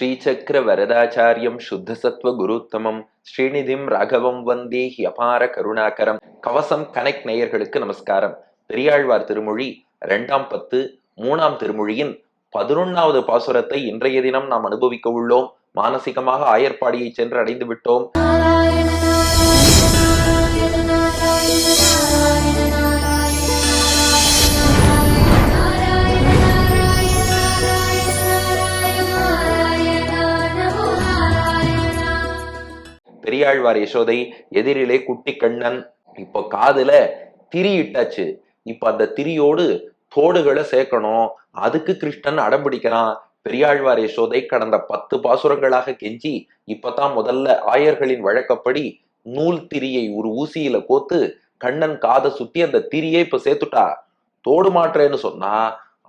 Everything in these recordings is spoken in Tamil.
ஸ்ரீசக்கர வரதாச்சாரியம் சுத்தசத்வ குருத்தமம். ஸ்ரீநிதிம் ராகவம் வந்தே அபார கருணாகரம். கவசம் கனெக்ட் நேயர்களுக்கு நமஸ்காரம். பெரியாழ்வார் திருமொழி இரண்டாம் பத்து மூணாம் திருமொழியின் பதினொன்னாவது பாசுரத்தை இன்றைய தினம் நாம் அனுபவிக்க உள்ளோம். மானசிகமாக ஆயர்பாடியை சென்று அடைந்து விட்டோம் பெரியாழ்வார் யசோதை எதிரிலே குட்டி கண்ணன். இப்போ காதுல திரி இட்டாச்சு. இப்ப அந்த திரியோடு தோடுகளை சேர்க்கணும். அதுக்கு கிருஷ்ணன் அடம் பிடிக்கிறான். பெரியாழ்வார் யசோதை கடந்த பத்து பாசுரங்களாக கெஞ்சி இப்பதான் முதல்ல ஆயர்களின் வழக்கப்படி நூல் திரியை ஒரு ஊசியில கோத்து கண்ணன் காதை சுத்தி அந்த திரியை இப்ப சேர்த்துட்டா. தோடு மாற்றேன்னு சொன்னா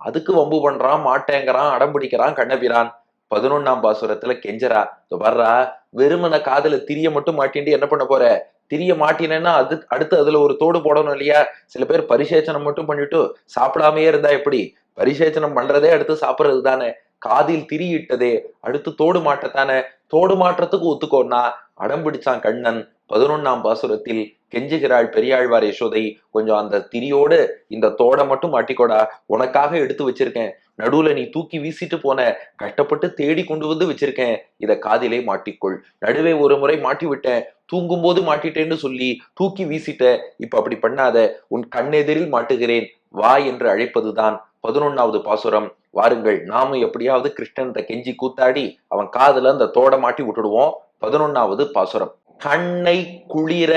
அதுக்கு வம்பு பண்றான் மாட்டேங்கிறான் அடம்பிடிக்கிறான் கண்ணபிரான். பதினொன்னாம் பாசுரத்துல கெஞ்சரா வர்றா வெறுமன காதல திரிய மட்டும் மாட்டின்ட்டு என்ன பண்ண போற? திரிய மாட்டினேன்னா அது அடுத்து அதுல ஒரு தோடு போடணும் இல்லையா? சில பேர் பரிசேச்சனம் மட்டும் பண்ணிட்டு சாப்பிடாமையே இருந்தா எப்படி? பரிசேச்சனம் பண்றதே அடுத்து சாப்பிடுறது தானே காதில் திரியிட்டதே அடுத்து தோடு மாட்டத்தானே? தோடு மாற்றத்துக்கு ஒத்துக்கோன்னா அடம் பிடிச்சான் கண்ணன் பதினொன்னாம் பாசுரத்தில் கெஞ்சுகிறாள் பெரியாழ்வார் யசோதை. கொஞ்சம் அந்த திரியோடு இந்த தோடை மட்டும் மாட்டிக்கோடா. உனக்காக எடுத்து வச்சிருக்கேன். நடுவுல நீ தூக்கி வீசிட்டு போன கஷ்டப்பட்டு தேடி கொண்டு வந்து வச்சிருக்கேன். இத காதிலே மாட்டிக்கொள். நடுவே ஒரு முறை மாட்டி விட்டேன் தூங்கும் போது மாட்டிட்டேன்னு சொல்லி தூக்கி வீசிட்ட இப்ப அப்படி பண்ணாத. உன் கண்ணெதிரில் மாட்டுகிறேன். வா என்று அழைப்பதுதான் பதினொன்னாவது பாசுரம். வாருங்கள் நாமும் எப்படியாவது கிருஷ்ணன் கெஞ்சி கூத்தாடி அவன் காதுல அந்த தோட மாட்டி விட்டுடுவோம். பதினொன்னாவது பாசுரம். கண்ணை குளிர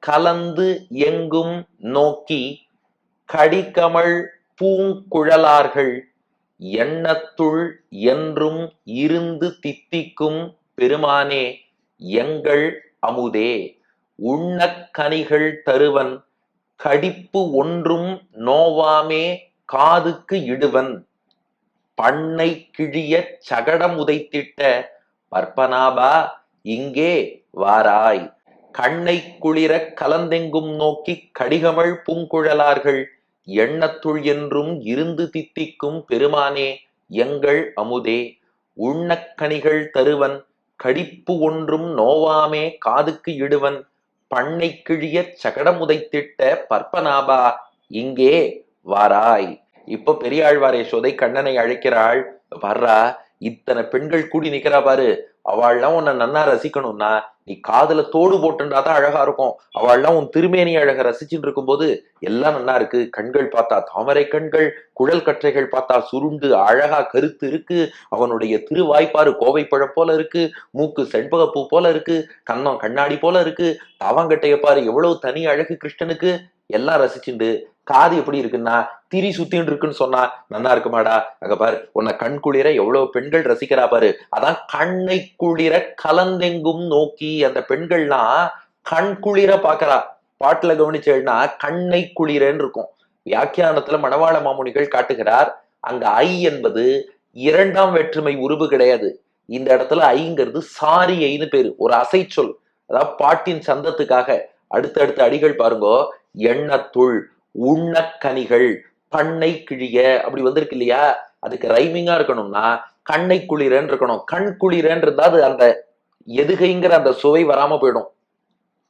கலந்து எங்கும் நோக்கி கடிகமள் பூங்குழலார்கள். எண்ணத்துள் என்றும் இருந்து தித்திக்கும் பெருமானே எங்கள் அமுதே. உண்ணக்கனிகள் தருவன் கடிப்பு ஒன்றும் நோவாமே காதுக்கு இடுவன். பண்ணை கிழிய சகடம் உதைத்திட்ட பற்பனாபா இங்கே வாராய். கண்ணை குளிர கலந்தெங்கும் நோக்கி கடிகமள் பூங்குழலார்கள் எண்ணத்துள் என்றும் இருந்து தித்திக்கும் பெருமானே எங்கள் அமுதே உண்ணக்கனிகள் தருவன் கடிப்பு ஒன்றும் நோவாமே காதுக்கு இடுவன் பண்ணை கிழிய சகடமுதைத்திட்ட பற்பனாபா இங்கே வாராய். இப்ப பெரியாழ்வார் யசோதை கண்ணனை அழைக்கிறாள். வர்றா இத்தனை பெண்கள் கூடி நிக்கிறா பாரு அவள்லாம் உன்னை நன்னா ரசிக்கணும்னா நீ காதுல தோடு போட்டுண்டா தான் அழகா இருக்கும். அவள்லாம் உன் திருமேனி அழக ரசிச்சுட்டு இருக்கும்போது எல்லாம் நல்லா இருக்கு. கண்கள் பார்த்தா தாமரை கண்கள் குழல் கற்றைகள் பார்த்தா சுருண்டு அழகா கருத்து இருக்கு. அவனுடைய திருவாய்ப்பாறு கோவைப்பழம் போல இருக்கு. மூக்கு செண்பகப்பூ போல இருக்கு. கன்னம் கண்ணாடி போல இருக்கு. தவங்கட்டைய பாரு எவ்வளவு தனி அழகு கிருஷ்ணனுக்கு. எல்லாம் ரசிச்சுண்டு காது எப்படி இருக்குன்னா திரி சுத்தின்னு இருக்குன்னு சொன்னா நல்லா இருக்குமாடா அங்க பாரு உன்னை கண் குளிர எவ்வளவு பெண்கள் ரசிக்கிறா பாரு. அதான் கண்ணை குளிர கலந்தெங்கும் நோக்கி அந்த பெண்கள்லாம் கண் குளிர பாக்குறா. பாட்டுல கவனிச்சேன்னா கண்ணை குளிரன்னு இருக்கும். வியாக்கியானத்துல மணவாள மாமுனிகள் காட்டுகிறார் அங்க ஐ என்பது இரண்டாம் வேற்றுமை உருவு கிடையாது. இந்த இடத்துல ஐங்கிறது சாரி ஐன்னு பேரு ஒரு அசை சொல். அதாவது பாட்டின் சந்தத்துக்காக. அடுத்தடுத்த அடிகள் பாருங்கோ எண்ணத்துள் உண்ணக்கனிகள் பண்ணை கிழிய அப்படி வந்திருக்கு இல்லையா? அதுக்கு ரைமிங்கா இருக்கணும்னா கண்ணை குளிரன்னு இருக்கணும். கண் குளிரன்றது அது அந்த எதுகைங்கிற அந்த சுவை வராம போயிடும்.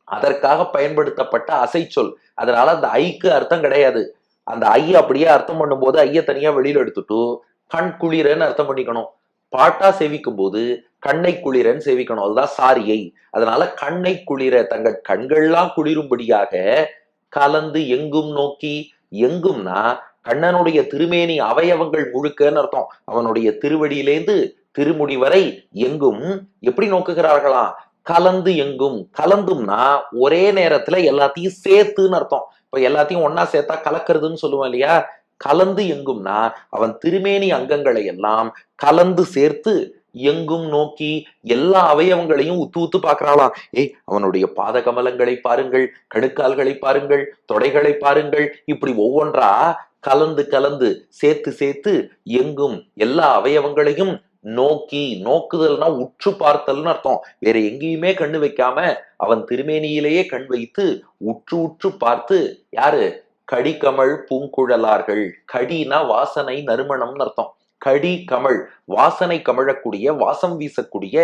அதற்காக பயன்படுத்தப்பட்ட அசை சொல் அதனால அந்த ஐக்கு அர்த்தம் கிடையாது. அந்த ஐ அப்படியே அர்த்தம் பண்ணும்போது ஐய தனியா வெளியில எடுத்துட்டு கண் குளிரன்னு அர்த்தம் பண்ணிக்கணும். பாட்டா சேவிக்கும் போது கண்ணை குளிரன்னு சேவிக்கணும். அதுதான் சாரியை அதனால கண்ணை குளிர தங்கள் கண்கள்லாம் குளிரும்படியாக கலந்து எங்கும் நோக்கி எங்கும்னா கண்ணனுடைய திருமேனி அவயவங்கள் முழுக்கன்னு அர்த்தம். அவனுடைய திருவடியிலேந்து திருமுடி வரை எங்கும் எப்படி நோக்குகிறார்களாம் கலந்து எங்கும். கலந்தும்னா ஒரே நேரத்துல எல்லாத்தையும் சேர்த்துன்னு அர்த்தம். இப்ப எல்லாத்தையும் ஒன்னா சேர்த்தா கலக்கிறதுன்னு சொல்லுவோம் இல்லையா? கலந்து எங்கும்னா அவன் திருமேனி அங்கங்களை எல்லாம் கலந்து சேர்த்து எங்கும் நோக்கி எல்லா அவயவங்களையும் உத்து உத்து பார்க்கிறாளாம். ஏய் அவனுடைய பாத கமலங்களை பாருங்கள் கணுக்கால்களை பாருங்கள் தொடைகளை பாருங்கள். இப்படி ஒவ்வொன்றா கலந்து கலந்து சேர்த்து சேர்த்து எங்கும் எல்லா அவயவங்களையும் நோக்கி நோக்குதல்னா உற்று பார்த்தல்னு அர்த்தம். வேற எங்கேயுமே கண்ணு வைக்காம அவன் திருமேனியிலேயே கண் வைத்து உற்று உற்று பார்த்து யாரு? கடிகமழ் பூங்குழலார்கள். கடினா வாசனை நறுமணம்னு அர்த்தம். கடி கமழ் வாசனை கமழக்கூடிய வாசம் வீசக்கூடிய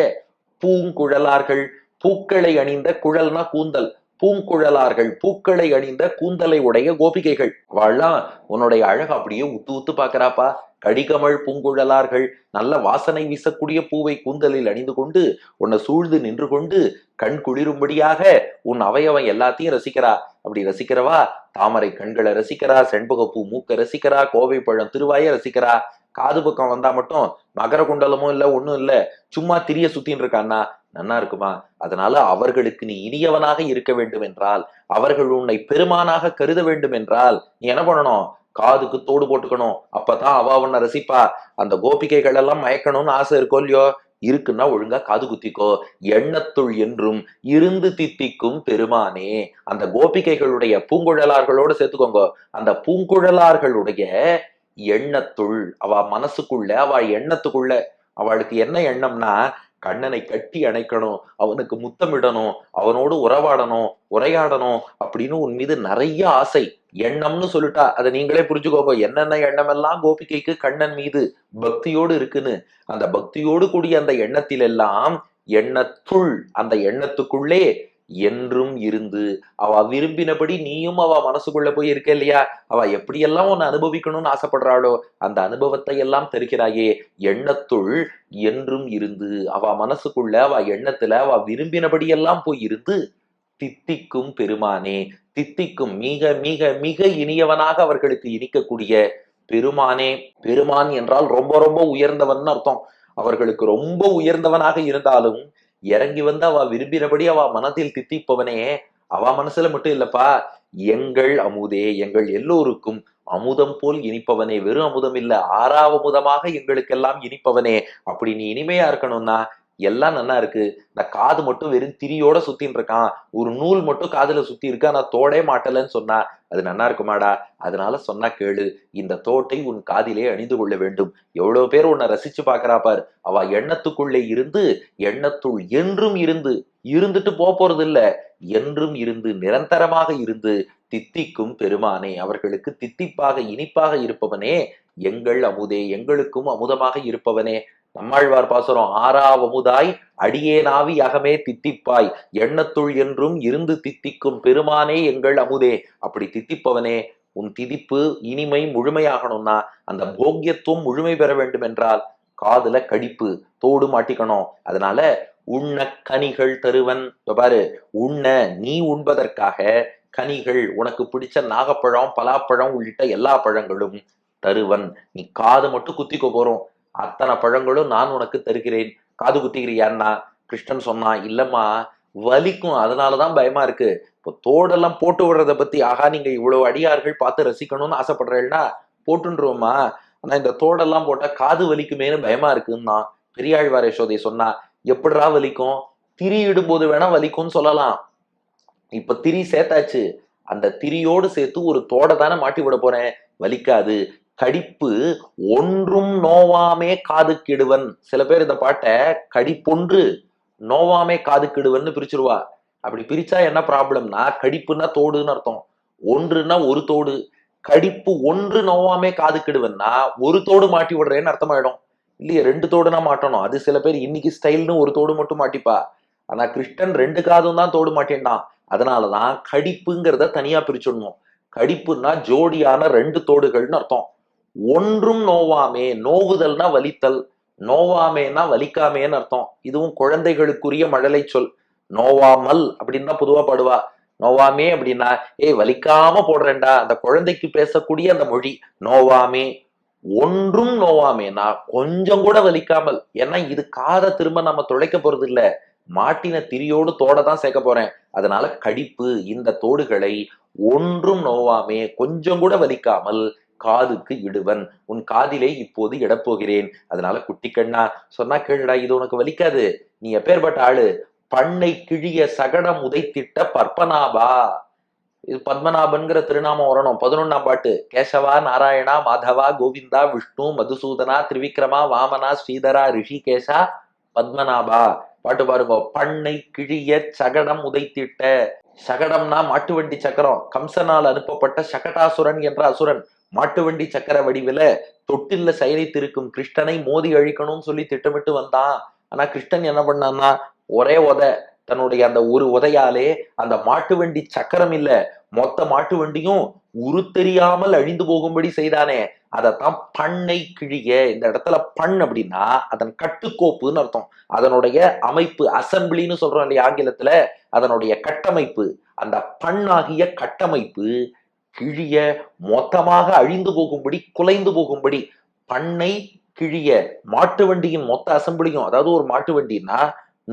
பூங்குழலார்கள். பூக்களை அணிந்த குழல்னா கூந்தல். பூங்குழலார்கள் பூக்களை அணிந்த கூந்தலை உடைய கோபிகைகள். வாழலாம் உன்னுடைய அழகு அப்படியே உத்து உத்து பாக்குறாப்பா கடிகமழ் பூங்குழலார்கள் நல்ல வாசனை வீசக்கூடிய பூவை கூந்தலில் அணிந்து கொண்டு உன்னை சூழ்ந்து நின்று கொண்டு கண் குளிரும்படியாக உன் அவயவம் எல்லாத்தையும் ரசிக்கிறா. அப்படி ரசிக்கிறவா? தாமரை கண்களை ரசிக்கிறா செண்பகப்பூ மூக்க ரசிக்கிறா கோவை பழம் திருவாய ரசிக்கிறா. காது பக்கம் வந்தா மட்டும் மகர குண்டலமும் இல்ல ஒண்ணும் இல்ல. சும்மா திரிய சுத்தின்னு இருக்கான்னா நன்னா இருக்குமா? அதனால அவர்களுக்கு நீ இனியவனாக இருக்க வேண்டும் என்றால் அவர்கள் உன்னை பெருமானாக கருத வேண்டும் என்றால் நீ என்ன பண்ணணும்? காதுக்கு தோடு போட்டுக்கணும். அப்பதான் அவ உன்னை ரசிப்பா. அந்த கோபிகைகள் எல்லாம் மயக்கணும்னு ஆசை இருக்கோ இல்லையோ? இருக்குன்னா ஒழுங்கா காது குத்திக்கோ. எண்ணத்துள் என்றும் இருந்து தித்திக்கும் பெருமானே. அந்த கோபிகைகளுடைய பூங்குழலார்களோட சேர்த்துக்கோங்க. அந்த பூங்குழலார்களுடைய எண்ணத்துள் அவ மனசுக்குள்ள அவ எண்ணத்துக்குள்ள அவளுக்கு என்ன எண்ணம்னா கண்ணனை கட்டி அணைக்கணும் அவனுக்கு முத்தமிடணும் அவனோடு உறவாடணும் உரையாடணும் அப்படின்னு உன் மீது நிறைய ஆசை. எண்ணம்னு சொல்லிட்டா அதை நீங்களே புரிஞ்சுக்கோங்க. என்னென்ன எண்ணம் எல்லாம் கோபிகைக்கு கண்ணன் மீது பக்தியோடு இருக்குன்னு அந்த பக்தியோடு கூடிய அந்த எண்ணத்தில் எல்லாம் எண்ணத்துள் அந்த எண்ணத்துக்குள்ளே என்றும் இருந்து அவ விரும்பினபடி நீயும் அவ மனசுக்குள்ள போய் இருக்க இல்லையா? அவ எப்படியெல்லாம் உன்னை அனுபவிக்கணும்னு ஆசைப்படுறாளோ அந்த அனுபவத்தை எல்லாம் தருகிறாயே. எண்ணத்துள் என்றும் இருந்து அவ மனசுக்குள்ள அவ எண்ணத்துல அவ விரும்பினபடி எல்லாம் போய் இருந்து தித்திக்கும் பெருமானே தித்திக்கும் மிக மிக மிக இனியவனாக அவர்களுக்கு இனிக்கக்கூடிய பெருமானே. பெருமான் என்றால் ரொம்ப ரொம்ப உயர்ந்தவன் அர்த்தம். அவர்களுக்கு ரொம்ப உயர்ந்தவனாக இருந்தாலும் இறங்கி வந்து அவ விரும்பினபடி அவ மனதில் தித்திப்பவனே அவ மனசுல மட்டும் இல்லப்பா. எங்கள் அமுதே எங்கள் எல்லோருக்கும் அமுதம் போல் இனிப்பவனே வெறும் அமுதம் இல்ல ஆறாவமுதமாக எங்களுக்கெல்லாம் இனிப்பவனே அப்படி நீ இனிமையா இருக்கணும்னா எல்லாம் நல்லா இருக்கு. இந்த காது மட்டும் வெறும் திரியோட சுத்தின்னு இருக்கான். ஒரு நூல் மட்டும் காதுல சுத்தி இருக்கு. ஆனா தோடே மாட்டலன்னு சொன்னா அது நல்லா இருக்குமாடா? அதனால சொன்னா கேளு. இந்த தோட்டை உன் காதிலே அணிந்து கொள்ள வேண்டும். எவ்வளவு பேர் உன்னை ரசிச்சு பாக்குறா பார். அவ எண்ணத்துக்குள்ளே இருந்து எண்ணத்துள் என்றும் இருந்து இருந்துட்டு போக போறது இல்ல என்றும் இருந்து நிரந்தரமாக இருந்து தித்திக்கும் பெருமானே. அவர்களுக்கு தித்திப்பாக இனிப்பாக இருப்பவனே. எங்கள் அமுதே எங்களுக்கும் அமுதமாக இருப்பவனே. நம்மாழ்வார் பாசுரம் ஆறாவமுதாய் அடியேனாவி அகமே தித்திப்பாய் எண்ணத்துள் என்றும் இருந்து தித்திக்கும் பெருமானே எங்கள் அமுதே. அப்படி தித்திப்பவனே உன் திதிப்பு இனிமை முழுமையாகணும்னா அந்த போக்கியத்துவம் முழுமை பெற வேண்டும் என்றால் காதுல கடிப்பு தோடு மாட்டிக்கணும். அதனால உண்ண கனிகள் தருவன். பாரு உண்ண நீ உண்பதற்காக கனிகள் உனக்கு பிடிச்ச நாகப்பழம் பலாப்பழம் உள்ளிட்ட எல்லா பழங்களும் தருவன். நீ காது மட்டும் குத்திக்க போறோம். அத்தனை பழங்களும் நான் உனக்கு தருகிறேன். காது குத்திக்கிறியான்னா கிருஷ்ணன் சொன்னான் இல்லம்மா வலிக்கும். அதனாலதான் பயமா இருக்கு. இப்போ தோடெல்லாம் போட்டு விடுறத பத்தி ஆகா நீங்க இவ்வளவு அடியார்கள் பார்த்து ரசிக்கணும்னு ஆசைப்படுறேன்னா போட்டுருவோமா ஆனா இந்த தோடெல்லாம் போட்டா காது வலிக்குமேனு பயமா இருக்குன்னா பெரியாழ்வார் யசோதை சொன்னா எப்படிரா வலிக்கும்? திரி இடும்போது வேணா வலிக்கும்னு சொல்லலாம். இப்ப திரி சேர்த்தாச்சு. அந்த திரியோடு சேர்த்து ஒரு தோடை தானே மாட்டி விட போறேன். வலிக்காது. கடிப்பு ஒன்றும் நோவாமே காதுக்கிடுவன். சில பேர் இந்த பாட்டை கடிப்பொன்று நோவாமே காதுக்கிடுவன்னு பிரிச்சிருவா. அப்படி பிரிச்சா என்ன ப்ராப்ளம்னா கடிப்புன்னா தோடுன்னு அர்த்தம். ஒன்றுன்னா ஒரு தோடு. கடிப்பு ஒன்று நோவாமே காதுக்கிடுவன்னா ஒரு தோடு மாட்டி விடுறேன்னு அர்த்தமாயிடும். இல்லையே ரெண்டு தோடுனா மாட்டணும். அது சில பேர் இன்னைக்கு ஸ்டைல்னு ஒரு தோடு மட்டும் மாட்டிப்பா. ஆனா கிருஷ்ணன் ரெண்டு காதும் தான் தோடு மாட்டேன்டான் அதனாலதான் கடிப்புங்கிறத தனியா பிரிச்சிடணும். கடிப்புன்னா ஜோடியான ரெண்டு தோடுகள்னு அர்த்தம். ஒன்றும் நோவாமே. நோவுதல்னா வலித்தல். நோவாமேனா வலிக்காமேன்னு அர்த்தம். இதுவும் குழந்தைகளுக்குரிய மழலை சொல். நோவாமல் அப்படின்னு தான் பொதுவா பாடுவா. நோவாமே அப்படின்னா ஏய் வலிக்காம போடுறேன்டா. அந்த குழந்தைக்கு பேசக்கூடிய அந்த மொழி நோவாமே. ஒன்றும் நோவாமேனா கொஞ்சம் கூட வலிக்காமல். ஏன்னா இது காதை திரும்ப நம்ம துளைக்க போறது இல்ல மாட்டின திரியோடு தோட தான் சேர்க்க போறேன். அதனால கடிப்பு இந்த தோடுகளை ஒன்றும் நோவாமே கொஞ்சம் கூட வலிக்காமல் காதுக்கு இடுவன். உன் காதிலே இப்போது இடப்போகிறேன் அதனால குட்டி கண்ணா சொன்னா கேளுடா இது உனக்கு வலிக்காது. நீ எப்பேற்பட்ட ஆளு? பண்ணை கிழிய சகடம் உதைத்திட்ட பற்பனாபா. இது பத்மநாபன்கிற திருநாமம் வரணும். பதினொன்னாம் பாட்டு. கேசவா நாராயணா மாதவா கோவிந்தா விஷ்ணு மதுசூதனா திரிவிக்ரமா வாமனா ஸ்ரீதரா ரிஷிகேஷா பத்மநாபா. பாட்டு பாருங்க. பண்ணை கிழிய சகடம் உதைத்திட்ட. சகடம்னா மாட்டு வண்டி சக்கரம். கம்சனால் அனுப்பப்பட்ட சகடாசுரன் என்ற அசுரன் மாட்டு வண்டி சக்கர வடிவில தொட்டில்ல சயனித்திருக்கும் கிருஷ்ணனை மோதி அழிக்கணும்னு சொல்லி திட்டமிட்டு வந்தான். ஆனா கிருஷ்ணன் என்ன பண்ணான்னா ஒரே உத தன்னுடைய அந்த ஒரு உதையாலே அந்த மாட்டு வண்டி சக்கரம் இல்ல மொத்த மாட்டு வண்டியும் உருத்தெரியாமல் அழிந்து போகும்படி செய்தானே. அதைத்தான் பண்ணை கிழிய இந்த இடத்துல பண் அப்படின்னா அதன் கட்டுக்கோப்புன்னு அர்த்தம். அதனுடைய அமைப்பு அசம்பிளின்னு சொல்றோம் இல்லையா ஆங்கிலத்துல? அதனுடைய கட்டமைப்பு. அந்த பண்ணாகிய கட்டமைப்பு கிழிய மொத்தமாக அழிந்து போகும்படி குலைந்து போகும்படி பண்ணை கிழிய மாட்டு வண்டியின் மொத்த அசம்பிளியும் அதாவது ஒரு மாட்டு வண்டின்னா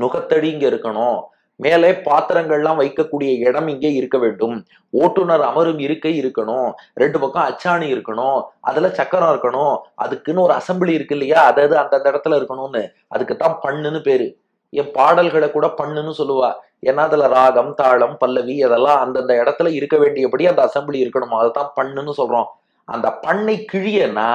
நுகத்தடி இங்க இருக்கணும். மேலே பாத்திரங்கள்லாம் வைக்கக்கூடிய இடம் இங்கே இருக்க வேண்டும். ஓட்டுநர் அமரும் இருக்கை இருக்கணும். ரெண்டு பக்கம் அச்சாணி இருக்கணும். அதுல சக்கரம் இருக்கணும். அதுக்குன்னு ஒரு அசம்பிளி இருக்கு இல்லையா? அதாவது அந்தந்த இடத்துல இருக்கணும்னு. அதுக்குத்தான் பண்ணுன்னு பேரு. என் பாடல்களை கூட பண்ணுன்னு சொல்லுவா. ஏன்னா அதுல ராகம் தாளம் பல்லவி அதெல்லாம் அந்தந்த இடத்துல இருக்க வேண்டியபடி அந்த அசம்பிளி இருக்கணும். அதுதான் பண்ணுன்னு சொல்றோம். அந்த பண்ணை கிழியன்னா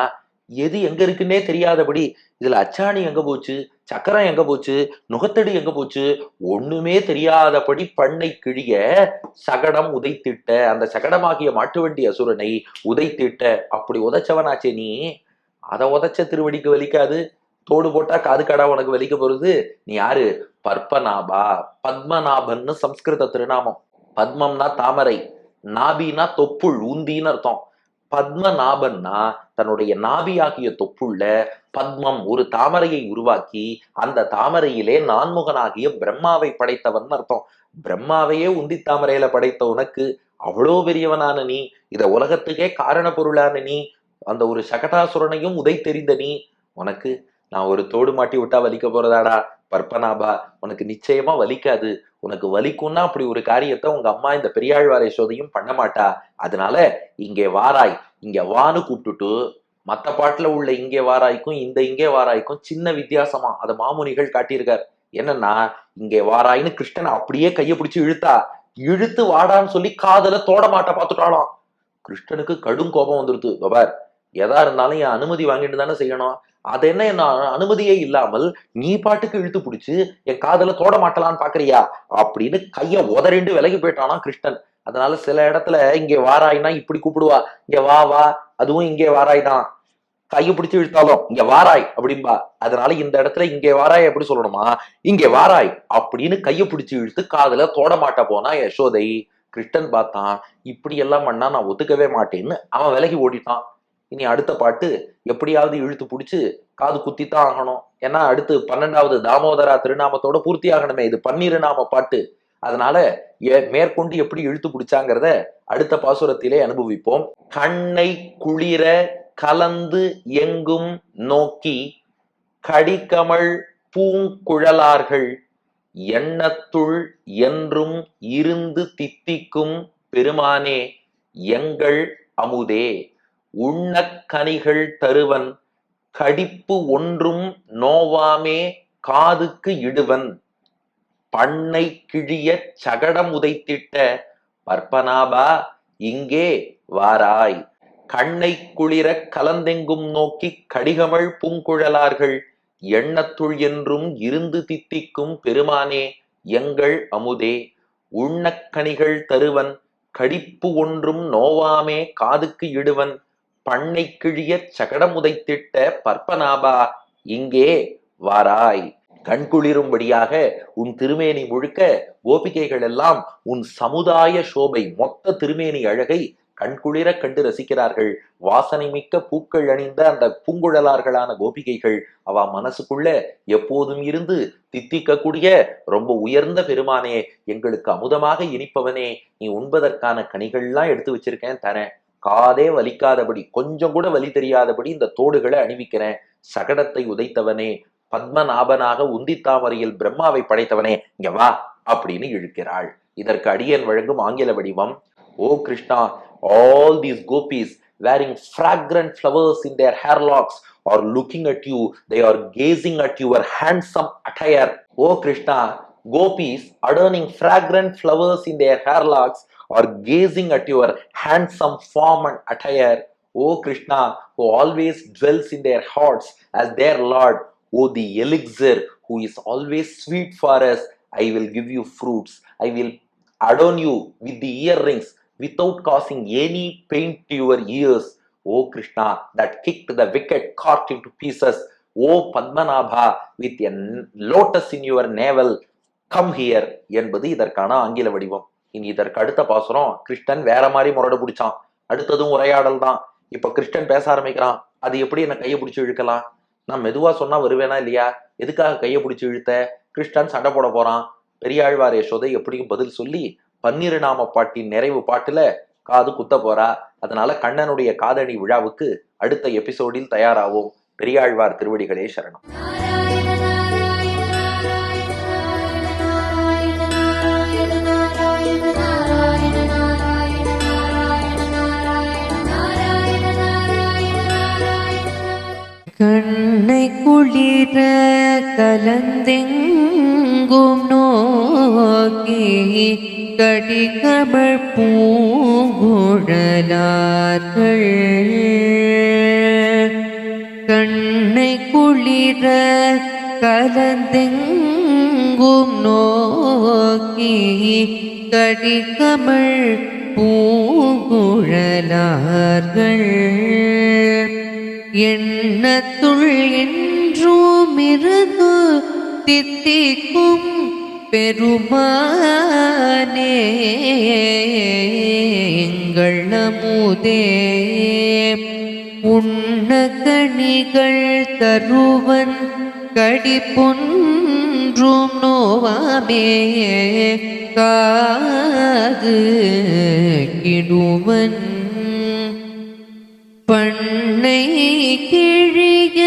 எது எங்க இருக்குன்னே தெரியாதபடி இதுல அச்சாணி எங்க போச்சு? சக்கரம் எங்க போச்சு? நுகத்தடி எங்க போச்சு? ஒண்ணுமே தெரியாதபடி பண்ணை கிழிய சகடம் உதைத்திட்ட அந்த சகடமாகிய மாட்டு வண்டி அசுரனை உதைத்திட்ட. அப்படி உதைச்சவனாச்சே நீ. அதை உதைச்ச திருவடிக்கு வலிக்காது. தோடு போட்டா காது கடா உனக்கு வலிக்க போறது. நீ யாரு? பற்பநாபா. பத்மநாபன்னு சம்ஸ்கிருத திருநாமம். பத்மம்னா தாமரை. நாபினா தொப்புள் உந்தின்னு அர்த்தம். பத்மநாபன்னா தன்னுடைய நாபியாகிய தொப்புள்ள பத்மம் ஒரு தாமரையை உருவாக்கி அந்த தாமரையிலே நான்முகனாகிய பிரம்மாவை படைத்தவன் அர்த்தம். பிரம்மாவையே உந்தி தாமரையில படைத்த உனக்கு அவ்வளோ பெரியவனான நீ இத உலகத்துக்கே காரண பொருளான நீ அந்த ஒரு சகடாசுரனையும் உதை தெரிந்த நீ உனக்கு நான் ஒரு தோடு மாட்டி விட்டா வலிக்க போறதாடா பற்பனாபா உனக்கு நிச்சயமா வலிக்காது. உனக்கு வலிக்கும்னா அப்படி ஒரு காரியத்தை உங்க அம்மா இந்த பெரியாழ்வாரை சோதையும் பண்ண மாட்டா. அதனால இங்கே வாராய் இங்க வான்னு கூப்பிட்டுட்டு மத்த பாட்டுல உள்ள இங்கே வாராய்க்கும் இந்த இங்கே வாராய்க்கும் சின்ன வித்தியாசமா அதை மாமுனிகள் காட்டியிருக்கார். என்னன்னா இங்கே வாராயின்னு கிருஷ்ணன் அப்படியே கையை பிடிச்சி இழுத்தா இழுத்து வாடான்னு சொல்லி காதல தோட மாட்ட பார்த்துட்டாலாம் கிருஷ்ணனுக்கு கடும் கோபம் வந்துருது. பபார் எதா இருந்தாலும் என் அனுமதி வாங்கிட்டு தானே செய்யணும். அது என்ன என்ன அனுமதியே இல்லாமல் நீ பாட்டுக்கு இழுத்து பிடிச்சி என் காதல தோட மாட்டலான்னு பாக்குறியா? அப்படின்னு கைய உதறிண்டு விலகி போயிட்டானா கிருஷ்ணன். அதனால சில இடத்துல இங்கே வாராய்னா இப்படி கூப்பிடுவா. இங்க வா வா அதுவும் இங்கே வாராய் தான் கையை பிடிச்சி இழுத்தாலும் இங்க வாராய் அப்படின்பா அதனால இந்த இடத்துல இங்கே வாராய் எப்படி சொல்லணுமா? இங்கே வாராய் அப்படின்னு கையை பிடிச்சி இழுத்து காதுல தோட மாட்ட போனா யசோதை கிருஷ்ணன் பார்த்தான். இப்படி எல்லாம் பண்ணா நான் ஒத்துக்கவே மாட்டேன்னு அவன் விலகி ஓடிட்டான். இனி அடுத்த பாட்டு எப்படியாவது இழுத்து பிடிச்சி காது குத்தித்தான் ஆகணும். ஏன்னா அடுத்து பன்னெண்டாவது தாமோதரா திருநாமத்தோட பூர்த்தி ஆகணுமே. இது பன்னிரு நாம பாட்டு. அதனால மேற்கொண்டு எப்படி இழுத்து பிடிச்சாங்கிறத அடுத்த பாசுரத்திலே அனுபவிப்போம். கண்ணை குளிர கலந்து எங்கும் நோக்கி கடிகமள் பூங்குழலார்கள் எண்ணத்துள் என்றும் இருந்து தித்திக்கும் பெருமானே எங்கள் அமுதே. உண்ணக்கனிகள் தருவன் கடிப்பு ஒன்றும் நோவாமே காதுக்கு இடுவன். பண்ணை கிழிய சகடம் உதைத்திட்ட பற்பனாபா இங்கே வாராய். கண்ணை குளிர கலந்தெங்கும் நோக்கி கடிகமள் பூங்குழலார்கள். எண்ணத்துள் என்றும் இருந்து தித்திக்கும் பெருமானே எங்கள் அமுதே உண்ணக்கணிகள் தருவன் கடிப்பு ஒன்றும் நோவாமே காதுக்கு இடுவன். பண்ணை கிழிய சகடமுதைத்திட்ட பற்பனாபா இங்கே வாராய். கண்குளிரும்படியாக உன் திருமேனி முழுக்க கோபிகைகள் எல்லாம் உன் சமுதாய சோபை மொத்த திருமேனி அழகை கண்குளிர கண்டு ரசிக்கிறார்கள். வாசனை மிக்க பூக்கள் அணிந்த அந்த பூங்குழலார்களான கோபிகைகள் அவ மனசுக்குள்ள எப்போதும் இருந்து தித்திக்கக்கூடிய ரொம்ப உயர்ந்த பெருமானே எங்களுக்கு அமுதமாக இனிப்பவனே நீ உண்பதற்கான கனிகள்லாம் எடுத்து வச்சிருக்கேன் தரேன். காதே வலிக்காதபடி கொஞ்சம் கூட வலி தெரியாதபடி இந்த தோடுகளை அணிவிக்கிறேன். சகடத்தை உதைத்தவனே பத்மநாபனாக உந்தித்தாமரையில் பிரம்மாவை படைத்தவனே இங்க வா அப்படின்னு இழுக்கிறாள். இதற்கு அடியன் வழங்கும் ஆங்கில வடிவம் ஓ Krishna all these gopis wearing fragrant flowers in their hairlocks or looking at you, they are gazing at your handsome attire. Oh Krishna, gopis adorning fragrant flowers in their hairlocks or gazing at your handsome form and attire. O Krishna, who always dwells in their hearts as their Lord, O the elixir, who is always sweet for us, I will give you fruits. I will adorn you with the earrings. Without causing any pain to your ears. O Krishna, that kicked the wicked cart into pieces. O Padmanabha, with a lotus in your navel, come here என்பது இதற்கான ஆங்கில வடிவம். இனி இதற்கு அடுத்த பாசுரம் கிருஷ்ணன் வேற மாதிரி முரடு பிடிச்சான். அடுத்ததும் உரையாடல் தான். இப்ப கிருஷ்ணன் பேச ஆரம்பிக்கிறான். அது எப்படி என்ன கையை பிடிச்சி இழுக்கலாம்? நான் மெதுவா சொன்னா வருவேனா இல்லையா? எதுக்காக கையை பிடிச்சி இழுத்த? கிருஷ்ணன் சண்டை போட போறான். பெரியாழ்வார் யசோதை எப்படியும் பதில் சொல்லி பன்னிரு நாம பாட்டின் நிறைவு பாட்டுல காது குத்த போறா. அதனால கண்ணனுடைய காதணி விழாவுக்கு அடுத்த எபிசோடில் தயாராவோம். பெரியாழ்வார் திருவடிகளே சரணம். கண்ணை குளிர கலந்தெங்கும் நோக்கி கடிகமழ் பூங்குழலார்கள். கண்ணை குளிர கலந்தெங்கும் நோக்கி கடிகமழ் பூங்குழலார்கள். எண்ணத்துள் என்றும் இருந்து தித்திக்கும் பெருமானே எங்கள் நமுதே உண்ணகணிகள் தருவன் கடிப்புன்றும் நோவாமே காது கிடுவன். பண்ணை கிழிய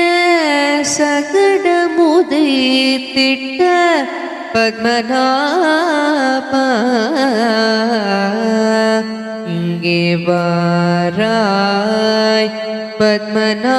சகடமுதை திட்ட பத்மநாப இங்கே வாராய் பத்மநாபா